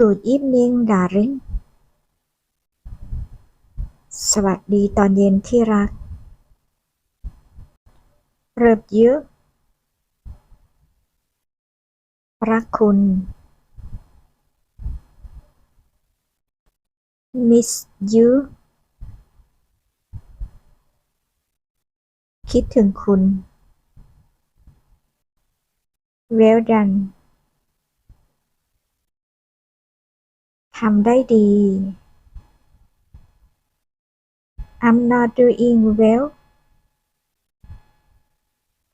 Good evening darling สวัสดีตอนเย็นที่รัก Love you รักคุณ Miss you คิดถึงคุณ Well done ทำได้ดี I'm not doing well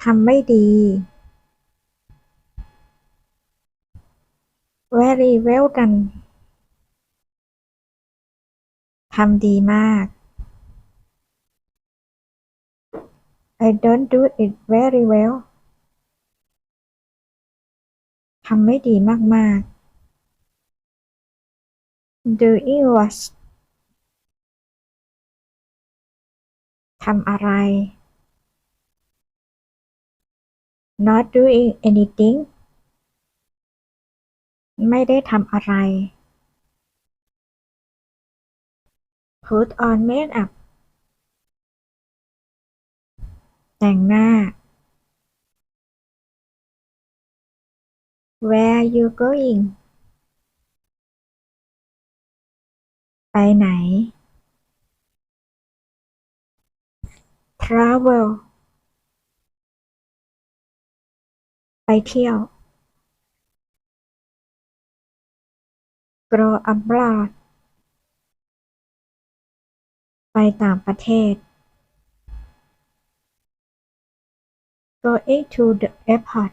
ทำไม่ดี Very well done ทำดีมาก I don't do it very well ทำไม่ดีมาก ๆ Doing what ทำอะไร Not doing anything ไม่ได้ทำอะไร Put on makeup แต่งหน้า Where are you going ไปไหน Travel ไปเที่ยว grow abroad ไปต่างประเทศ Going to the airport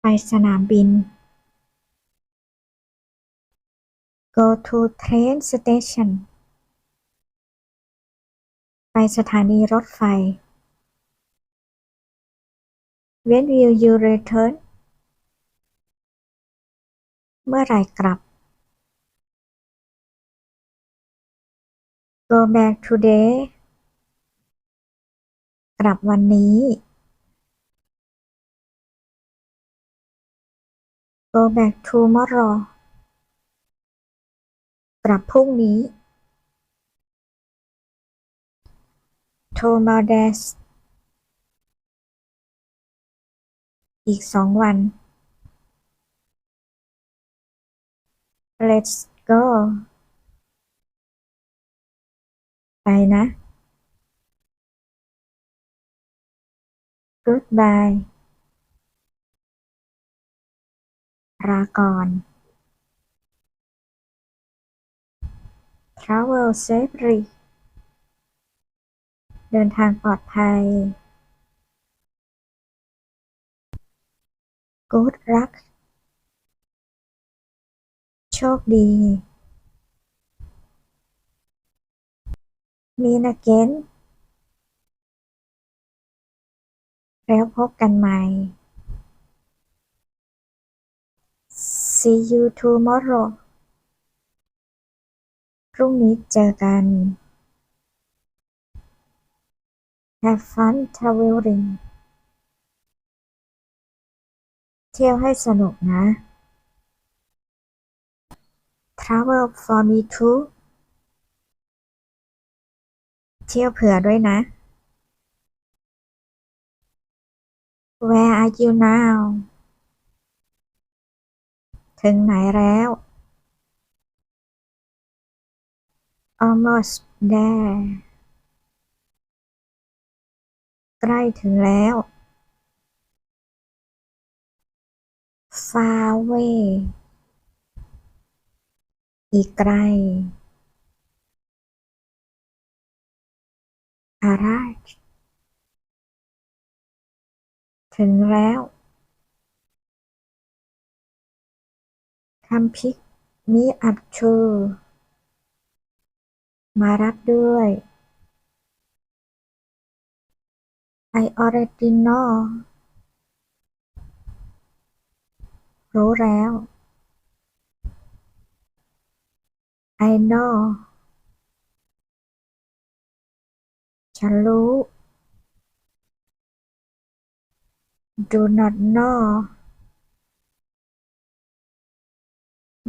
ไปสนามบิน Go to train station ไปสถานีรถไฟ When will you return เมื่อไหร่กลับ Go back today กลับวันนี้ Go back tomorrow กลับพรุ่งนี้ Tomorrow อีกสองวัน Let's go ไปนะ Goodbye ลาก่อน Travel safely เดินทางปลอดภัย Good luck โชคดี Meet again แล้วพบกันใหม่ See you tomorrow พรุ่งนี้เจอกัน Have fun traveling เที่ยวให้สนุกนะ Travel for me too เที่ยวเผื่อด้วยนะ Where are you now ถึงไหนแล้ว Almost there ใกล้ถึงแล้ว Far away อีกไกล Arrive ถึงแล้ว Come pick me up too มารับด้วย I already know รู้แล้ว I know ฉันรู้ Do not know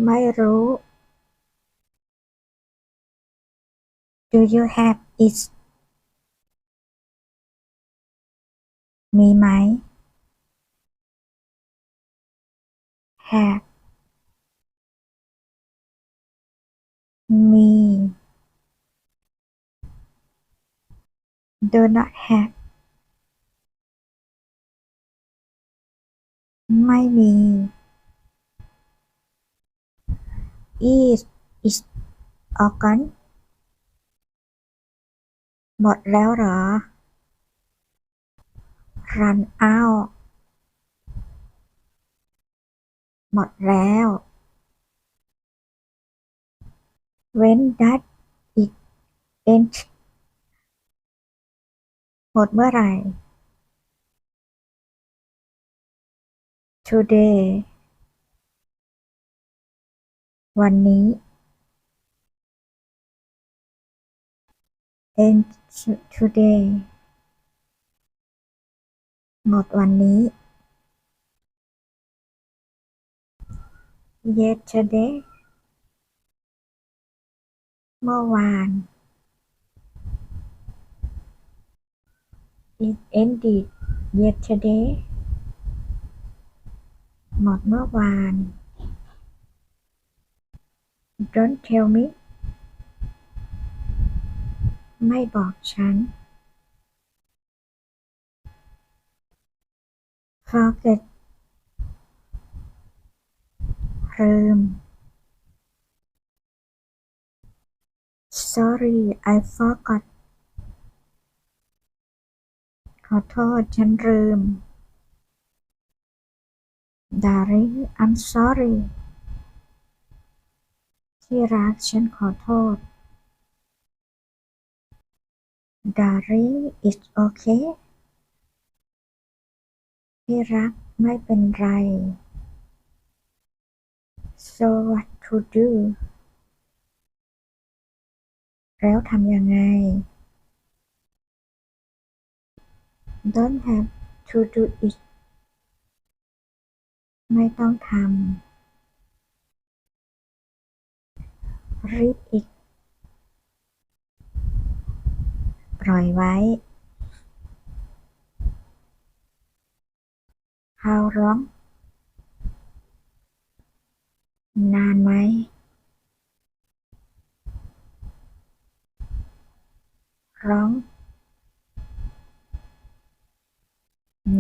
ไม่รู้ Do you have it มีไหม have มี do not have ไม่มี is is organ หมดแล้วเหรอ run out หมดแล้ว when does it end หมดเมื่อไหร่ today วันนี้ end today หมดวันนี้ yesterday เมื่อวาน it ended yesterday หมดเมื่อวาน don't tell me ไม่บอกฉัน forget ลืม sorry I forgot ขอโทษฉันลืม darling I'm sorry ที่รักฉันขอโทษ Dari it's okay ที่รักไม่เป็นไร so what to do แล้วทำยังไง don't have to do it ไม่ต้องทำ read it ปล่อยไว้ how long นานไหม ร้อง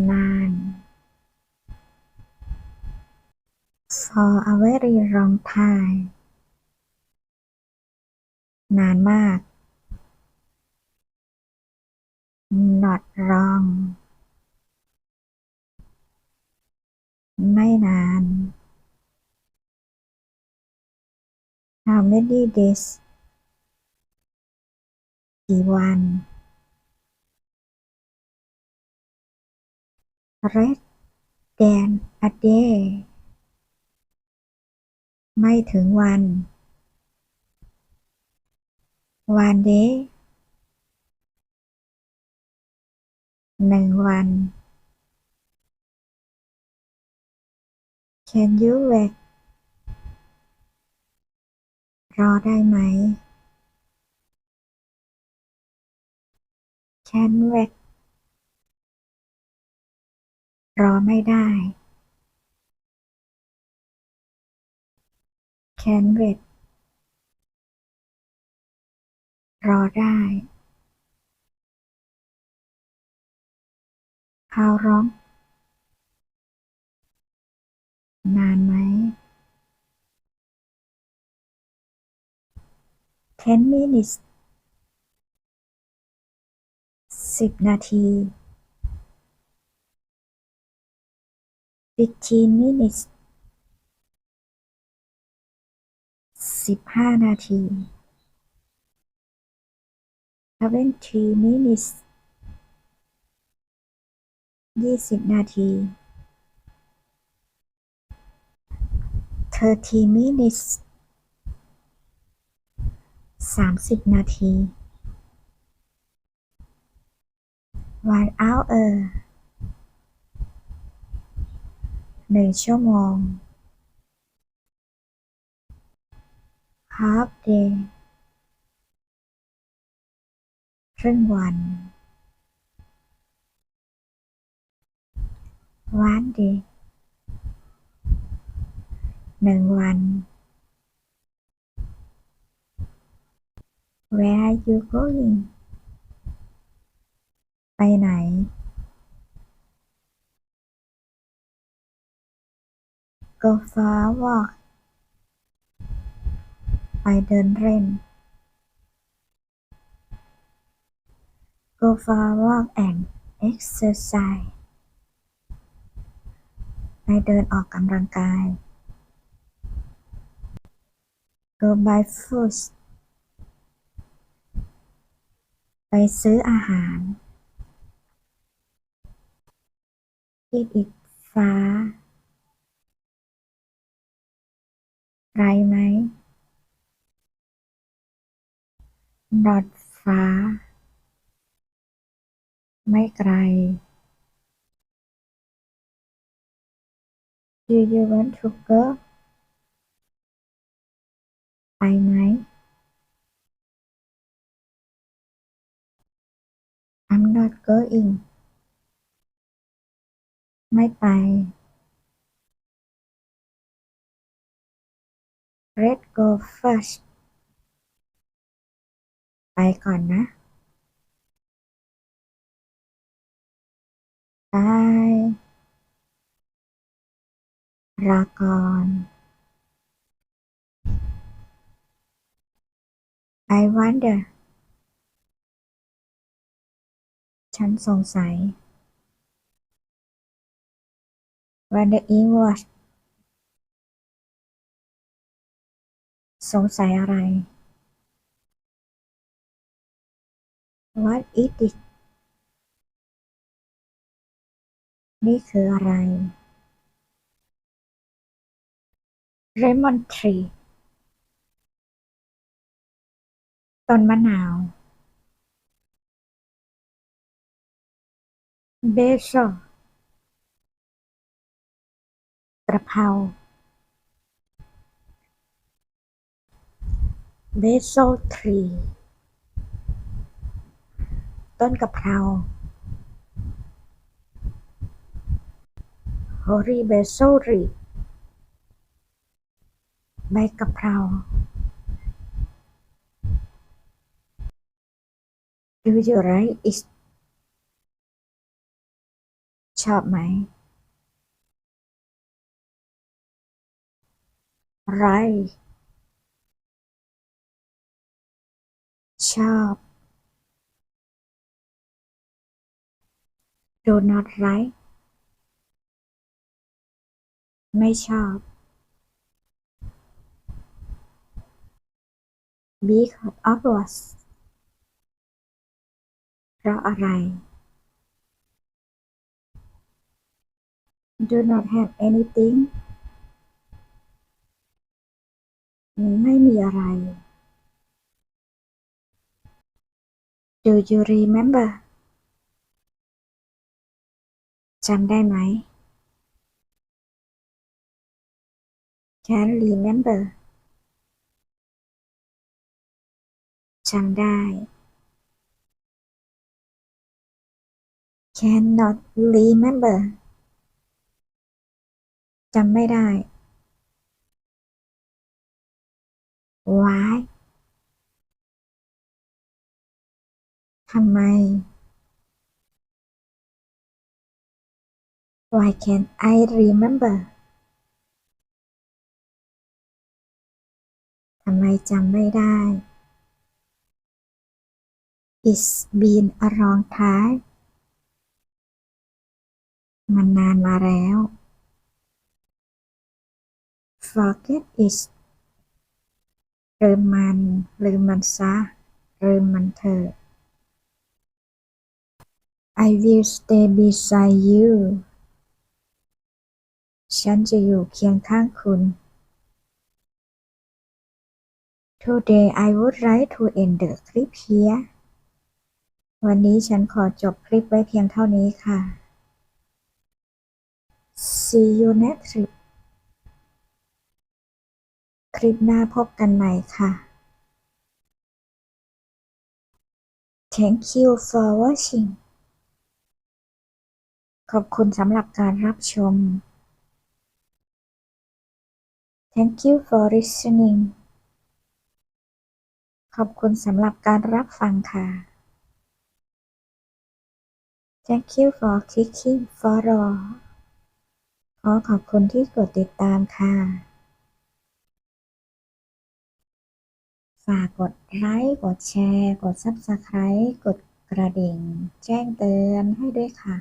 นาน for a very long time นานมาก not long ไม่นาน how many days กี่วัน less than a day ไม่ถึงวัน one day หนึ่งวัน can you wait รอได้ไหม can wait รอไม่ได้ can wait รอได้ how long นานไหม ten minutes สิบนาที fifteen minutes สิบห้านาที twenty minutes ยี่สิบนาที thirty minutes สามสิบนาที one hour หนึ่งชั่วโมง half day ครึ่งวัน one day หนึ่งวัน where are you going ไปไหน go for a walk ไปเดินเล่น go for a walk and exercise ไปเดินออกกำลังกาย go buy food ไปซื้ออาหาร eat it ฟ้าไกลไหม not ฟ้า ไม่ไกล Do you want to go ไปไหม I'm not going ไม่ไป Let's go first ไปก่อนนะบายลาก่อน I wonder ฉันสงสัย Wonder in what สงสัยอะไร What is it นี่คืออะไร เลมอนทรีต้นมะนาว เบโซกระเพราเบโซทรีต้นกระเพราฮอรีเบโซรี ใบกะเพราดูอยู่ไรอิสชอบไหมไรชอบโดนัทไรไม่ชอบ Because of what เพราะอะไร Do not have anything ไม่มีอะไร Do you remember จำได้ไหม Can remember จำได้ Cannot remember จำไม่ได้ Why ทำไม Why can't I remember ทำไมจำไม่ได้ It's been a long time มันนานมาแล้ว Forget it ลืมมันลืมมันซะลืมมันเถอะ I will stay beside you ฉันจะอยู่เคียงข้างคุณ Today I would like to end the clip here วันนี้ฉันขอจบคลิปไว้เพียงเท่านี้ค่ะ See you next clip คลิปหน้าพบกันใหม่ค่ะ Thank you for watching ขอบคุณสำหรับการรับชม Thank you for listening ขอบคุณสำหรับการรับฟังค่ะ Thank you for clicking follow ขอขอบคุณที่กดติดตามค่ะ ฝากกดไลค์ กดแชร์ กด Subscribe กดกระดิ่ง แจ้งเตือนให้ด้วยค่ะ